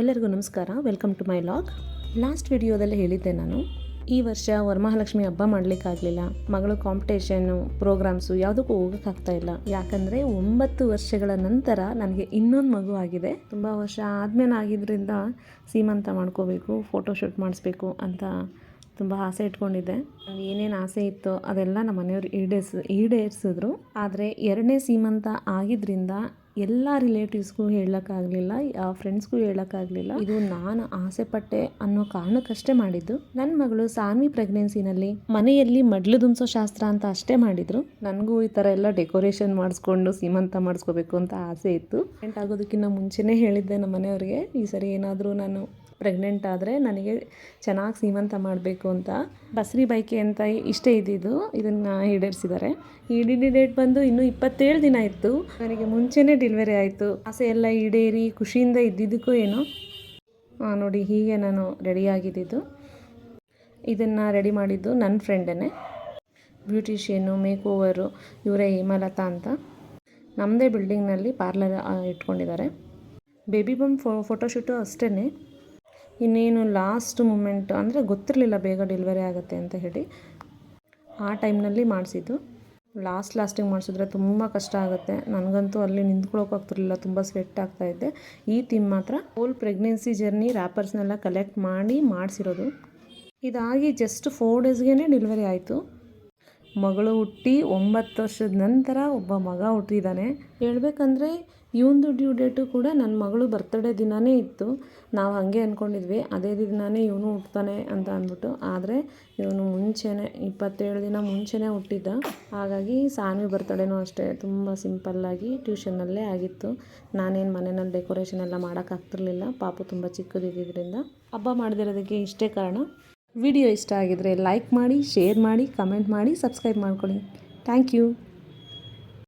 ಎಲ್ಲರಿಗೂ ನಮಸ್ಕಾರ. Welcome to my vlog last ವಿಡಿಯೋದಲ್ಲಿ ಹೇಳಿದ್ದೆ ನಾನು, ಈ ವರ್ಷ ವರಮಹಾಲಕ್ಷ್ಮಿ ಹಬ್ಬ ಮಾಡಲಿಕ್ಕಾಗಲಿಲ್ಲ. ಮಗಳು ಕಾಂಪಿಟೇಷನ್ನು ಪ್ರೋಗ್ರಾಮ್ಸು ಯಾವುದಕ್ಕೂ ಹೋಗೋಕ್ಕಾಗ್ತಾ ಇಲ್ಲ. ಯಾಕಂದರೆ ಒಂಬತ್ತು ವರ್ಷಗಳ ನಂತರ ನನಗೆ ಇನ್ನೊಂದು ಮಗು ಆಗಿದೆ. ತುಂಬ ವರ್ಷ ಆದಮೇಲೆ ಆಗಿದ್ದರಿಂದ ಸೀಮಂತ ಮಾಡ್ಕೋಬೇಕು ಫೋಟೋಶೂಟ್ ಮಾಡಿಸ್ಬೇಕು ಅಂತ ತುಂಬ ಆಸೆ ಇಟ್ಕೊಂಡಿದ್ದೆ. ಏನೇನು ಆಸೆ ಇತ್ತೋ ಅದೆಲ್ಲ ನಮ್ಮ ಮನೆಯವರು ಈಡೇರ್ಸ್, ಈಡೇರಿಸಿದ್ರು. ಆದರೆ ಎರಡನೇ ಸೀಮಂತ ಆಗಿದ್ದರಿಂದ ಎಲ್ಲ ರಿಲೇಟಿವ್ಸ್ಗೂ ಹೇಳೋಕ್ಕಾಗಲಿಲ್ಲ ಫ್ರೆಂಡ್ಸ್ಗೂ ಹೇಳೋಕ್ಕಾಗಲಿಲ್ಲ. ಇದು ನಾನು ಆಸೆ ಪಟ್ಟೆ ಅನ್ನೋ ಕಾರಣಕ್ಕಷ್ಟೇ ಮಾಡಿದ್ದು. ನನ್ನ ಮಗಳು ಸಾನ್ವಿ ಪ್ರೆಗ್ನೆನ್ಸಿನಲ್ಲಿ ಮನೆಯಲ್ಲಿ ಮಡ್ಲು ದುಂಸೋ ಶಾಸ್ತ್ರ ಅಂತ ಅಷ್ಟೇ ಮಾಡಿದ್ರು. ನನಗೂ ಈ ಥರ ಎಲ್ಲ ಡೆಕೋರೇಷನ್ ಮಾಡಿಸ್ಕೊಂಡು ಸೀಮಂತ ಮಾಡಿಸ್ಕೋಬೇಕು ಅಂತ ಆಸೆ ಇತ್ತು. ಆಗೋದಕ್ಕಿಂತ ಮುಂಚೆನೇ ಹೇಳಿದ್ದೆ ನಮ್ಮ ಮನೆಯವ್ರಿಗೆ ಈ ಸರಿ ಏನಾದರೂ ನಾನು ಪ್ರೆಗ್ನೆಂಟ್ ಆದರೆ ನನಗೆ ಚೆನ್ನಾಗಿ ಸೀಮಂತ ಮಾಡಬೇಕು ಅಂತ. ಬಸರಿ ಬೈಕೆ ಅಂತ ಇಷ್ಟೇ ಇದ್ದಿದ್ದು, ಇದನ್ನು ಈಡೇರಿಸಿದ್ದಾರೆ. ಈಡಿಡಿ ಡೇಟ್ ಬಂದು ಇನ್ನೂ ಇಪ್ಪತ್ತೇಳು ದಿನ ಇತ್ತು. ನನಗೆ ಮುಂಚೆನೇ ಡೆಲಿವರಿ ಆಯಿತು. ಆಸೆ ಎಲ್ಲ ಈಡೇರಿ ಖುಷಿಯಿಂದ ಇದ್ದಿದ್ದಕ್ಕೂ ಏನೋ. ನೋಡಿ, ಹೀಗೆ ನಾನು ರೆಡಿಯಾಗಿದ್ದಿದ್ದು ಇದನ್ನು ರೆಡಿ ಮಾಡಿದ್ದು ನನ್ನ ಫ್ರೆಂಡೇ ಬ್ಯೂಟಿಷಿಯನ್ನು ಮೇಕ್ ಓವರು ಇವರೇ ಹೇಮಲತಾ ಅಂತ. ನಮ್ಮದೇ ಬಿಲ್ಡಿಂಗ್ನಲ್ಲಿ ಪಾರ್ಲರ್ ಇಟ್ಕೊಂಡಿದ್ದಾರೆ. ಬೇಬಿ ಬಮ್ ಫೋ ಫೋಟೋಶೂಟು ಅಷ್ಟೇ ಇನ್ನೇನು ಲಾಸ್ಟ್ ಮೂಮೆಂಟ್ ಅಂದರೆ ಗೊತ್ತಿರಲಿಲ್ಲ ಬೇಗ ಡೆಲಿವರಿ ಆಗುತ್ತೆ ಅಂತ ಹೇಳಿ. ಆ ಟೈಮ್ನಲ್ಲಿ ಮಾಡಿಸಿದ್ದು. ಲಾಸ್ಟ್ ಲಾಸ್ಟಿಗೆ ಮಾಡಿಸಿದ್ರೆ ತುಂಬ ಕಷ್ಟ ಆಗುತ್ತೆ. ನನಗಂತೂ ಅಲ್ಲಿ ನಿಂತ್ಕೊಳೋಕ್ಕಾಗ್ತಿರಲಿಲ್ಲ ತುಂಬ ಸ್ವೆಟ್ ಆಗ್ತಾಯಿದ್ದೆ ಈ ಥೀಮ್ ಮಾತ್ರ ಹೋಲ್ ಪ್ರೆಗ್ನೆನ್ಸಿ ಜರ್ನಿ ರ್ಯಾಪರ್ಸ್ನೆಲ್ಲ ಕಲೆಕ್ಟ್ ಮಾಡಿ ಮಾಡಿಸಿರೋದು. ಇದಾಗಿ ಜಸ್ಟ್ ಫೋರ್ ಡೇಸ್ಗೆ ಡೆಲಿವರಿ ಆಯಿತು. ಮಗಳು ಹುಟ್ಟಿ ಒಂಬತ್ತು ವರ್ಷದ ನಂತರ ಒಬ್ಬ ಮಗ ಹುಟ್ಟಿದ್ದಾನೆ ಹೇಳ್ಬೇಕಂದ್ರೆ ಇವನದು ಡ್ಯೂ ಡೇಟು ಕೂಡ ನನ್ನ ಮಗಳು ಬರ್ತ್ಡೇ ದಿನವೇ ಇತ್ತು. ನಾವು ಹಾಗೆ ಅಂದ್ಕೊಂಡಿದ್ವಿ ಅದೇ ದಿನವೇ ಇವನು ಹುಟ್ತಾನೆ ಅಂತ ಅಂದ್ಬಿಟ್ಟು. ಆದರೆ ಇವನು ಮುಂಚೆನೇ, ಇಪ್ಪತ್ತೇಳು ದಿನ ಮುಂಚೆನೇ ಹುಟ್ಟಿದ್ದ. ಹಾಗಾಗಿ ಸಾನ್ವಿ ಬರ್ತಡೇನೂ ಅಷ್ಟೇ, ತುಂಬ ಸಿಂಪಲ್ಲಾಗಿ ಟ್ಯೂಷನಲ್ಲೇ ಆಗಿತ್ತು. ನಾನೇನು ಮನೆಯಲ್ಲಿ ಡೆಕೋರೇಷನ್ ಎಲ್ಲ ಮಾಡೋಕ್ಕಾಗ್ತಿರ್ಲಿಲ್ಲ ಪಾಪು ತುಂಬ ಚಿಕ್ಕದಿದ್ದರಿಂದ ಹಬ್ಬ ಮಾಡದಿರೋದಕ್ಕೆ ಇಷ್ಟೇ ಕಾರಣ. ವಿಡಿಯೋ ಇಷ್ಟ ಆಗಿದರೆ ಲೈಕ್ ಮಾಡಿ ಶೇರ್ ಮಾಡಿ ಕಮೆಂಟ್ ಮಾಡಿ ಸಬ್ಸ್ಕ್ರೈಬ್ ಮಾಡ್ಕೊಳ್ಳಿ. Thank you